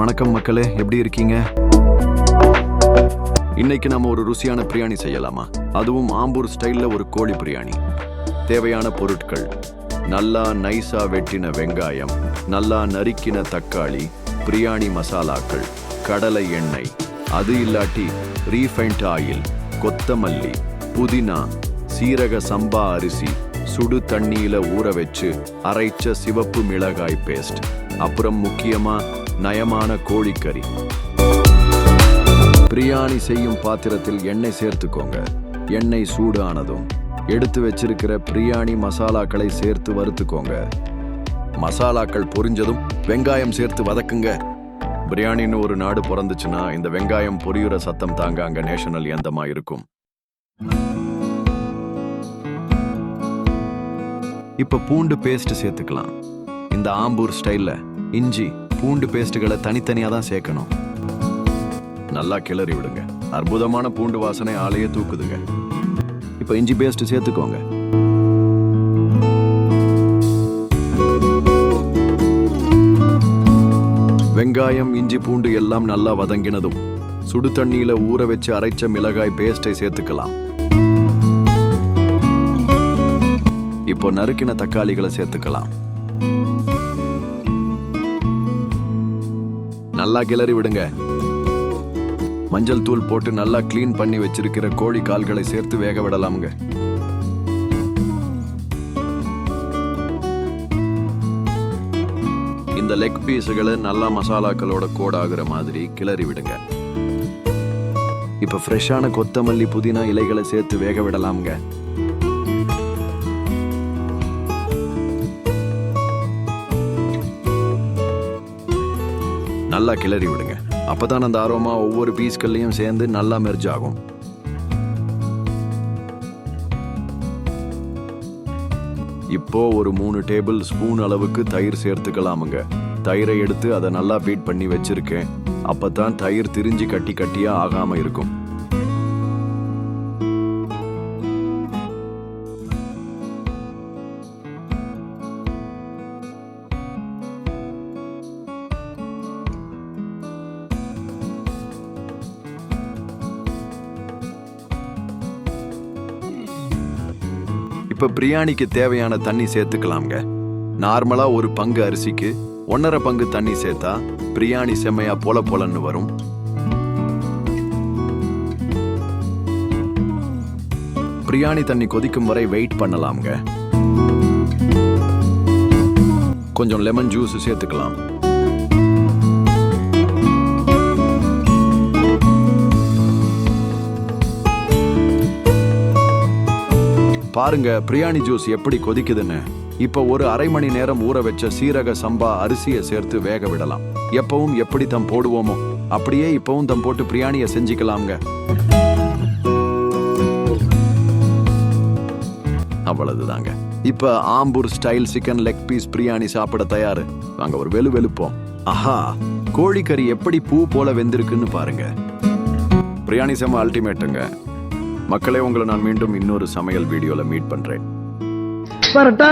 வணக்கம் மக்களே எப்படி இருக்கீங்க? இன்னைக்கு நம்ம ஒரு ருசியான பிரியாணி செய்யலாமா? அதுவும் ஆம்பூர் ஸ்டைல்ல ஒரு கோழி பிரியாணி. தேவையான பொருட்கள். நல்லா நைஸா வெட்டின வெங்காயம் நல்லா நறுக்கின தக்காளி பிரியாணி மசாலாக்கள் கடலை எண்ணெய் அது இல்லாட்டி ரீஃபைண்ட் ஆயில் கொத்தமல்லி புதினா சீரக சம்பா அரிசி சுடு தண்ணியில ஊற வச்சு அரைச்ச சிவப்பு மிளகாய் பேஸ்ட் அப்புறம் முக்கியமா நயமான கோழிக்கறி. பிரியாணி செய்யும் பாத்திரத்தில் எண்ணெய் சேர்த்துக்கோங்க. எண்ணெய் சூடு ஆனதும் எடுத்து வச்சிருக்கிற பிரியாணி மசாலாக்களை சேர்த்து வறுத்துக்கோங்க. மசாலாக்கள் பொரிஞ்சதும் வெங்காயம் சேர்த்து வதக்குங்க. பிரியாணின்னு ஒரு நாடு பிறந்துச்சுன்னா இந்த வெங்காயம் பொரியுற சத்தம் தாங்க அங்க நேஷனல் எந்தமா இருக்கும். இப்ப பூண்டு பேஸ்ட் சேர்த்துக்கலாம். இந்த ஆம்பூர் ஸ்டைல்ல இஞ்சி பூண்டு பேஸ்ட்டுகளை தனித்தனியாக தான் சேர்க்கணும். நல்லா கிளறி விடுங்க. அற்புதமான பூண்டு வாசனை ஆலையே தூக்குதுங்க. இப்போ இஞ்சி பேஸ்ட் சேர்த்துக்கோங்க. வெங்காயம் இஞ்சி பூண்டு எல்லாம் நல்லா வதங்கினதும் சுடு தண்ணியில ஊற வச்சு அரைச்ச மிளகாய் பேஸ்டை சேர்த்துக்கலாம். இப்போ நறுக்கின தக்காளிகளை சேர்த்துக்கலாம். நல்லா கிளறி விடுங்க. மஞ்சள் தூள் போட்டு நல்லா கிளீன் பண்ணி வச்சிருக்கிற கோழி கால்களை சேர்த்து வேக விடலாமுங்க. இந்த லெக் பீஸுகளை நல்லா மசாலாக்களோட கோடாகிற மாதிரி கிளறி விடுங்க. இப்ப ஃப்ரெஷ்ஷான கொத்தமல்லி புதினா இலைகளை சேர்த்து வேக விடலாமுங்க. நல்லா கிளறி விடுங்க. அப்பதான் அந்த ஆரோமா ஒவ்வொரு பீஸ்கள்லையும் சேர்ந்து நல்லா மெர்ஜ் ஆகும். இப்போ ஒரு மூணு டேபிள் ஸ்பூன் அளவுக்கு தயிர் சேர்த்துக்கலாமுங்க. தயிரை எடுத்து அதை நல்லா பீட் பண்ணி வச்சிருக்கேன். அப்பதான் தயிர் திரிஞ்சு கட்டி கட்டியா ஆகாம இருக்கும். இப்போ பிரியாணிக்கு தேவையான தண்ணி சேர்த்துக்கலாம்ங்க. நார்மலாக ஒரு பங்கு அரிசிக்கு ஒன்னரை பங்கு தண்ணி சேர்த்தா பிரியாணி செம்மையா பொல பொலன்னு வரும். பிரியாணி தண்ணி கொதிக்கும் வரை வெயிட் பண்ணலாம்ங்க. கொஞ்சம் லெமன் ஜூஸ் சேர்த்துக்கலாம். பாருங்க பிரியாணி ஜூஸ் எப்படி கொதிக்குதுன்னு. இப்போ ஒரு அரை மணி நேரம் ஊற வச்ச சீரக சம்பா அரிசியை சேர்த்து வேக விடலாம். எப்பவும் எப்படி தம் போடுவோமோ அப்படியே இப்பவும் தம் போட்டு பிரியாணியை செஞ்சுக்கலாம்ங்க. அவ்வளவுதாங்க. இப்ப Ambur style chicken leg piece biryani சாப்பிட தயாரு. வாங்க ஒரு வெளு வெளுப்போம். ஆஹா கோழிக்கறி எப்படி பூ போல வெந்திருக்குன்னு பாருங்க. பிரியாணி செம்ம அல்டிமேட்டுங்க மக்களே உங்களை நான் மீண்டும் இன்னொரு சமையல் வீடியோவில் மீட் பண்றேன். பரட்டா